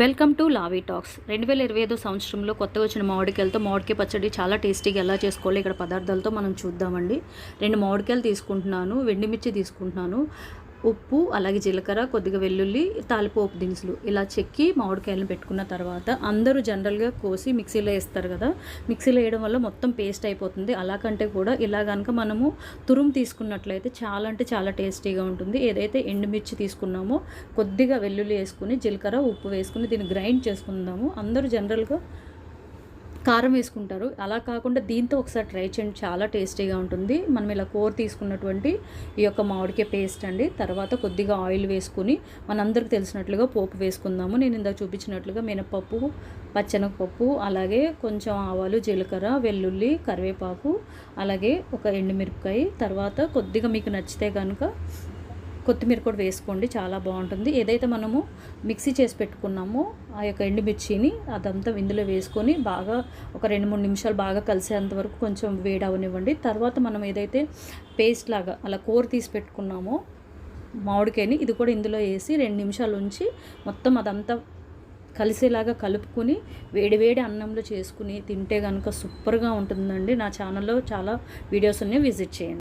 Welcome to లావీ talks. రెండు వేల ఇరవై ఐదో సంవత్సరంలో కొత్తగా వచ్చిన మామిడికాయలతో మామిడికాయ పచ్చడి చాలా టేస్టీగా ఎలా చేసుకోవాలి ఇక్కడ పదార్థాలతో మనం చూద్దామండి. రెండు మామిడికాయలు తీసుకుంటున్నాను వెండిమిర్చి తీసుకుంటున్నాను ఉప్పు అలాగే జీలకర్ర కొద్దిగా వెల్లుల్లి తాలిపోపు దినుసులు ఇలా చెక్కి మామిడికాయలను పెట్టుకున్న తర్వాత అందరూ జనరల్గా కోసి మిక్సీలో వేస్తారు కదా. మిక్సీలో వేయడం వల్ల మొత్తం పేస్ట్ అయిపోతుంది. అలా కంటే కూడా ఇలా కనుక మనము తురుము తీసుకున్నట్లయితే చాలా అంటే చాలా టేస్టీగా ఉంటుంది. ఏదైతే ఎండుమిర్చి తీసుకున్నామో కొద్దిగా వెల్లుల్లి వేసుకుని జీలకర్ర ఉప్పు వేసుకుని దీన్ని గ్రైండ్ చేసుకుందాము. అందరూ జనరల్గా కారం వేసుకుంటారు. అలా కాకుండా దీంతో ఒకసారి ట్రై చేయండి. చాలా టేస్టీగా ఉంటుంది. మనం ఇలా కూర తీసుకున్నటువంటి ఈ యొక్క మామిడికాయ పేస్ట్ అండి తర్వాత కొద్దిగా ఆయిల్ వేసుకుని మనందరికి తెలిసినట్లుగా పోపు వేసుకుందాము. నేను ఇందాక చూపించినట్లుగా మినపప్పు పచ్చనపప్పు అలాగే కొంచెం ఆవాలు జీలకర్ర వెల్లుల్లి కరివేపాకు అలాగే ఒక ఎండుమిరపకాయ తర్వాత కొద్దిగా మీకు నచ్చితే కనుక కొత్తిమీర కూడా వేసుకోండి చాలా బాగుంటుంది. ఏదైతే మనము మిక్సీ చేసి పెట్టుకున్నామో ఆ యొక్క ఎండుమిర్చిని అదంతా ఇందులో వేసుకొని బాగా ఒక రెండు మూడు నిమిషాలు బాగా కలిసేంత వరకు కొంచెం వేడి అవనివ్వండి తర్వాత మనం ఏదైతే పేస్ట్ లాగా అలా కూర తీసి పెట్టుకున్నామో మామిడికాయని ఇది కూడా ఇందులో వేసి రెండు నిమిషాలు ఉంచి మొత్తం అదంతా కలిసేలాగా కలుపుకొని వేడివేడి అన్నంలో చేసుకుని తింటే కనుక సూపర్గా ఉంటుందండి. నా ఛానల్లో చాలా వీడియోస్ ఉన్నాయి విజిట్ చేయండి.